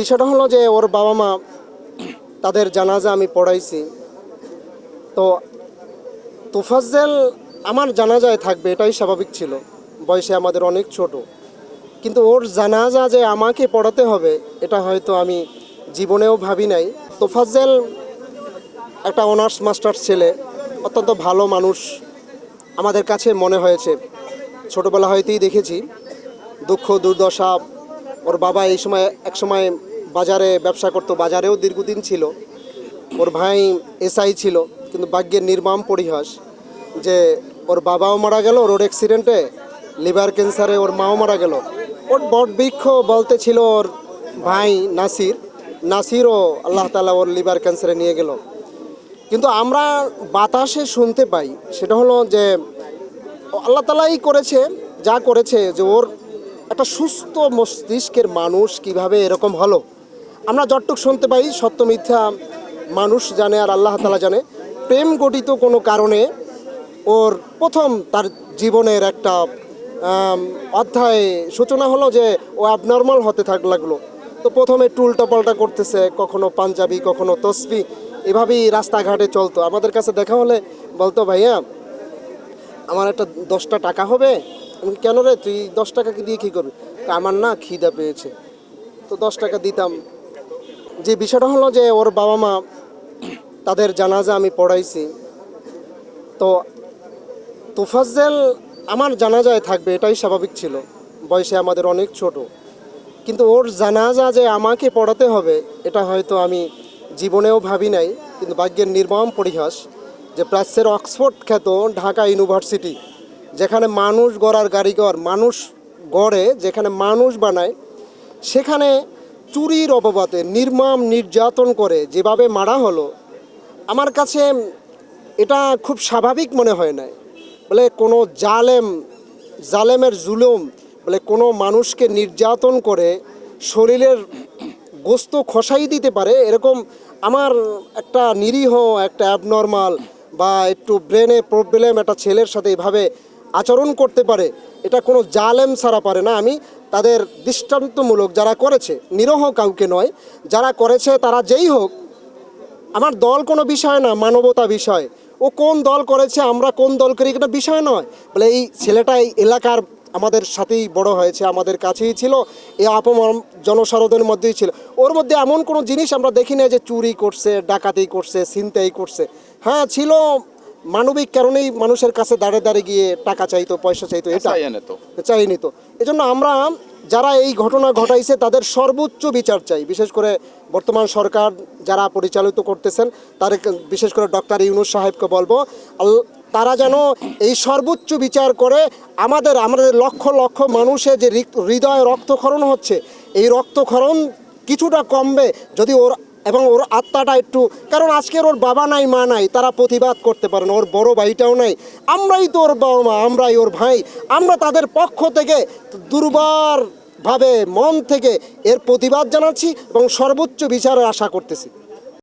বিষয়টা হলো যে ওর বাবা মা তাদের জানাজা আমি পড়াইছি। তো তোফাজ্জেল আমার জানাজায় থাকবে, এটাই স্বাভাবিক ছিল। বয়সে আমাদের অনেক ছোট। কিন্তু ওর জানাজা যে আমাকে পড়াতে হবে, এটা হয়তো আমি জীবনেও ভাবি নাই। তোফাজ্জেল একটা অনার্স মাস্টার ছেলে, অত্যন্ত ভালো মানুষ। আমাদের কাছে মনে হয়েছে, ছোটোবেলা হয়তেই দেখেছি, দুঃখ, দুর্দশা ওর বাবা এই সময়, এক সময় বাজারে ব্যবসা করতো, বাজারেও দীর্ঘদিন ছিল। ওর ভাই এসআই ছিল, কিন্তু ভাগ্যের নির্মাম পরিহাস যে ওর বাবাও মারা গেল রোড অ্যাক্সিডেন্টে লিভার ক্যান্সারে ওর মাও মারা গেল। ওর বটবৃক্ষ বলতে ছিল ওর ভাই নাসির। নাসিরও আল্লাহ তালা ওর লিভার ক্যান্সারে নিয়ে গেল। কিন্তু আমরা বাতাসে শুনতে পাই, সেটা হলো যে আল্লাহ তালাই করেছে, যা করেছে যে ওর একটা সুস্থ মস্তিষ্কের মানুষ কীভাবে এরকম হলো? আমরা যতটুক শুনতে পাই, সত্য মিথ্যা মানুষ জানে আর আল্লাহ তালা জানে। প্রেম গঠিত কোনো কারণে ওর প্রথম তার জীবনের একটা অধ্যায় সূচনা হলো যে ও অ্যাবনর্মাল হতে থাক লাগল। তো প্রথমে টুলটা পাল্টা করতেছে, কখনো পাঞ্জাবি, কখনো তসবি, এভাবেই রাস্তাঘাটে চলতো। আমাদের কাছে দেখা হলে বলতো, ভাইয়া আমার একটা দশটা টাকা হবে। আমি কেন রে? তুই দশ টাকা দিয়ে কী করবি? আমার না খিদা পেয়েছে। তো দশ টাকা দিতাম। যে বিষয়টা হলো যে ওর বাবা মা তাদের জানাজা আমি পড়াইছি। তো তোফাজ্জেল আমার জানাজায় থাকবে, এটাই স্বাভাবিক ছিল। বয়সে আমাদের অনেক ছোট। কিন্তু ওর জানাজা যে আমাকে পড়াতে হবে, এটা হয়তো আমি জীবনেও ভাবি নাই, কিন্তু ভাগ্যের নির্মম পরিহাস যে প্রাচ্যের অক্সফোর্ড খ্যাত ঢাকা ইউনিভার্সিটি, যেখানে মানুষ গড়ার কারিগর, মানুষ গড়ে যেখানে মানুষ বানায়, সেখানে চুরির অপবাদে নির্মম নির্যাতন করে যেভাবে মারা হলো, আমার কাছে এটা খুব স্বাভাবিক মনে হয় না বলে কোনো জালেম, জালেমের জুলুম, বলে কোনো মানুষকে নির্যাতন করে শরীরের গোস্ত খসাই দিতে পারে, এরকম আমার একটা নিরীহ, একটা অ্যাবনর্মাল বা একটু ব্রেনে প্রবলেম একটা ছেলের সাথে এভাবে আচরণ করতে পারে, এটা কোনো জালেম ছাড়া পারে না। আমি তাদের দৃষ্টান্তমূলক যারা করেছে, নিরহ কাউকে নয়, যারা করেছে তারা যেই হোক, আমার দল কোনো বিষয় না, মানবতা বিষয়। ও কোন দল করেছে, আমরা কোন দল করি এটা বিষয় নয়। বলে এই ছেলেটা এই এলাকার আমাদের সাথেই বড় হয়েছে আমাদের কাছেই ছিল এই আপমর জনসারদের মধ্যেই ছিল। ওর মধ্যে এমন কোনো জিনিস আমরা দেখি না যে চুরি করছে ডাকাতি করছে ছিনতাই করছে। হ্যাঁ ছিল মানবিক কারণেই মানুষের কাছে দাঁড়ে দাঁড়িয়ে গিয়ে টাকা চাইতো পয়সা চাইতো এটা চাইনি তো এজন্য আমরা যারা এই ঘটনা ঘটাইছে তাদের সর্বোচ্চ বিচার চাই। বিশেষ করে বর্তমান সরকার যারা পরিচালিত করতেছেন তার বিশেষ করে ডক্টর ইউনুস সাহেবকে বলব তারা যেন এই সর্বোচ্চ বিচার করে। আমাদের আমাদের লক্ষ লক্ষ মানুষের যে হৃদয়ে রক্তক্ষরণ হচ্ছে, এই রক্তক্ষরণ কিছুটা কমবে যদি ওর, এবং ওর আত্মাটা একটু, কারণ আজকের ওর বাবা নাই, মা নাই, তারা প্রতিবাদ করতে পারে না, ওর বড় ভাইটাও নাই। আমরাই তো ওর বাবা মা, আমরাই ওর ভাই, আমরা তাদের পক্ষ থেকে দুর্বার ভাবে মন থেকে এর প্রতিবাদ জানাচ্ছি এবং সর্বোচ্চ বিচারের আশা করতেছি।